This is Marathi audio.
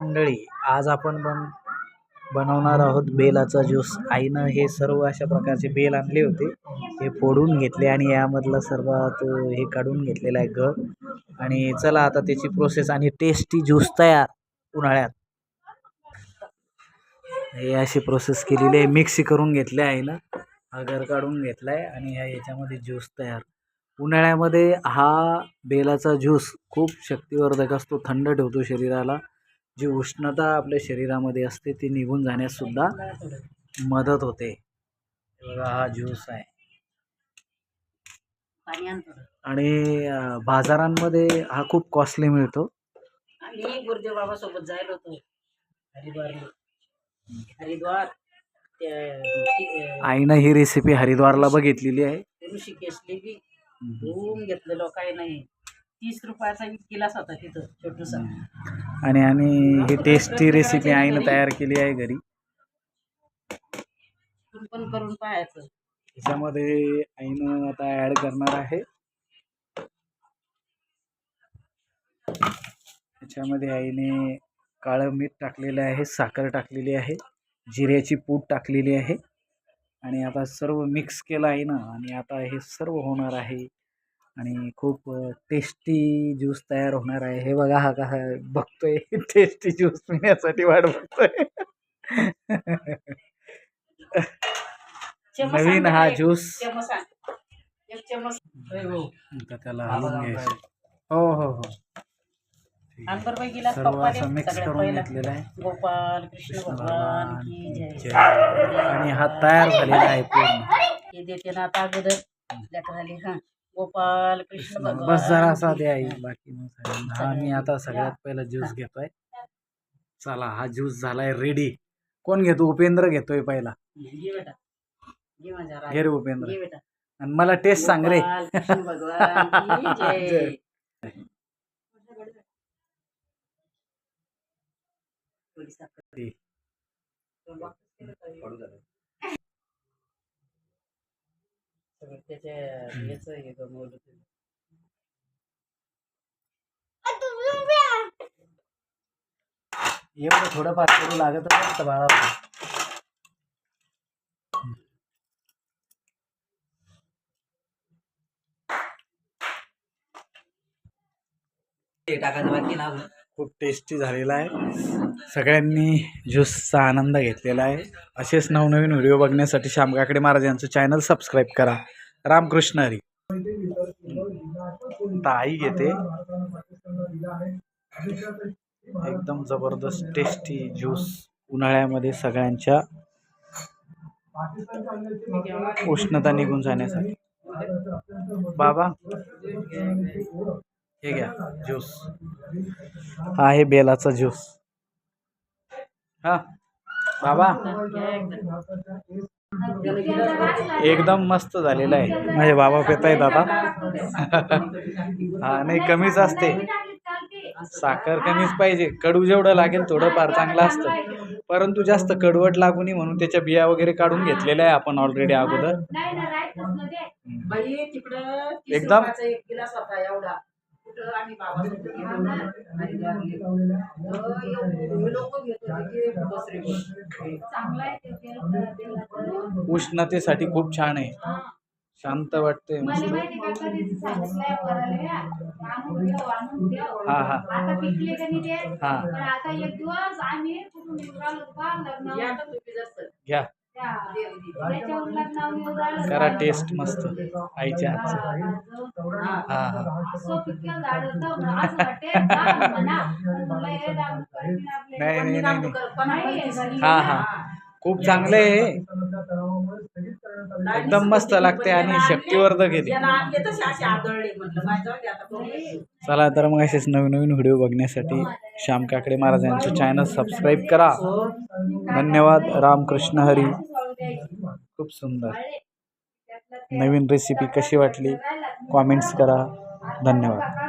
मंडळी आज आपण बन बनवणार आहोत बेलाचा ज्यूस. आईनं हे सर्व अशा प्रकारचे बेल आणले होते. हे फोडून घेतले आणि यामधला सर्वात हे काढून घेतलेला आहे ग. आणि चला आता त्याची प्रोसेस आणि टेस्टी ज्यूस तयार उन्हाळ्यात. हे अशी प्रोसेस केलेली आहे. मिक्सी करून घेतले आईनं. अगर हा काढून घेतला आहे आणि ह्या याच्यामध्ये ज्यूस तयार. उन्हाळ्यामध्ये हा बेलाचा ज्यूस खूप शक्तिवर्धक असतो. थंड ठेवतो शरीराला. जी उष्णता आपल्या शरीरामध्ये असते ती निघून जाण्याससुद्धा मदत होते. हे बघा हा ज्यूस आहे. आणि बाजारांमध्ये हा खूप कॉस्टली मिळतो. आम्ही गुरुदेव बाबा सोबत जायला होतो. हरिद्वारला. हरिद्वार आईनं ही रेसिपी हरिद्वारला बघितलेली आहे. ऋषिकेशली बी घेतलेलं काही नाही. तीस रुपयाचा एक गिलास होता तिथं छोटूसा. आणि आणि ही टेस्टी रेसिपी आईनं तयार केली आहे घरी. पण करून पाहायचं. त्याच्यामध्ये आईनं आता ॲड करणार आहे. त्याच्यामध्ये आईने काळं मीठ टाकलेलं आहे साखर टाकलेली आहे जिऱ्याची पूड टाकलेली आहे. आणि आता सर्व मिक्स केलं आहे ना आणि आता हे सर्व होणार आहे. आणि खूप टेस्टी ज्यूस तयार होणार आहे. हे बघा हा कसा बघतोय. टेस्टी ज्यूस पिण्यासाठी वाट बघतोय. नवीन हा. ज्यूस चमच आण. एक चमच होय, हो. आता त्याला हलवून घ्यायचं. हो हो हो. सर्व. असं मिक्स करून. घेतलेलं आहे. गोपाल कृष्ण भगवान की जय. जय. आणि हा तयार झालेला आहे पूर्ण. हे देते ना आता अगोदर. लेकराले हा. गोपाल कृष्ण भगवान बस जरा असा की द्या आई जय. बाकी मग सगळं. हा मी आता सगळ्यात पहिला ज्यूस घेतोय. चला हा ज्यूस झालाय रेडी कोण घेतो? उपेंद्र घेतोय पहिला. घे बेटा. घे माझ्या राजा. घे रे उपेंद्र. घे बेटा. आणि मला टेस्ट सांग रे. गोपाल कृष्ण भगवान की जय. थोडी साखर. ते. सगळं त्याच्या याचं हे गमवलं तुम्ही. एवढं थोडं फार करू लागत असतं बाळा खूप टेस्टी झालेला आहे. सगळ्यांनी ज्यूसचा आनंद घेतलेला आहे. असेच नवनवीन व्हिडिओ बघण्यासाठी श्याम काकडे महाराज यांचं चॅनल सबस्क्राईब करा. रामकृष्ण हरी. ताई घेते. एकदम जबरदस्त टेस्टी ज्यूस उन्हाळ्यामध्ये सगळ्यांच्या. उष्णता निघून जाण्यासाठी. बाबा हे घ्या ज्यूस हा आहे बेलाचा ज्यूस. हा. बाबा. एकदम मस्त झालेला आहे. माझे बाबा पेत आहेत आता हा नाही कमीच असते. साखर कमीच पाहिजे. कडू जेवढं लागेल थोडं फार चांगलं असतं. परंतु जास्त कडवट लागू नये म्हणून त्याच्या बिया वगैरे काढून घेतलेल्या आहे आपण ऑलरेडी अगोदर. बाई तिकडं तीस एकदम? होता बस. उष्णतेसाठी खूप छान आहे. शांत वाटते हा. हा हा. घ्या. करा टेस्ट मस्त. आईच्या हातचं. हा. हा हा. हे. नाही. नाही. हा हा. खूप चांगले आहे. एकदम मस्त लागते आणि शक्तिवर्धक आहे ते. याला आणले तसे असे आदळले म्हटलं. माझ्या जाऊ दे आता बघू. चला तर मग असेच नवीन नवीन व्हिडिओ बघण्यासाठी श्याम काकडे महाराज यांचं चॅनल सबस्क्राईब करा धन्यवाद. रामकृष्ण हरी. खूप सुंदर. नवीन रेसिपी कशी वाटली? कॉमेंट्स करा. धन्यवाद.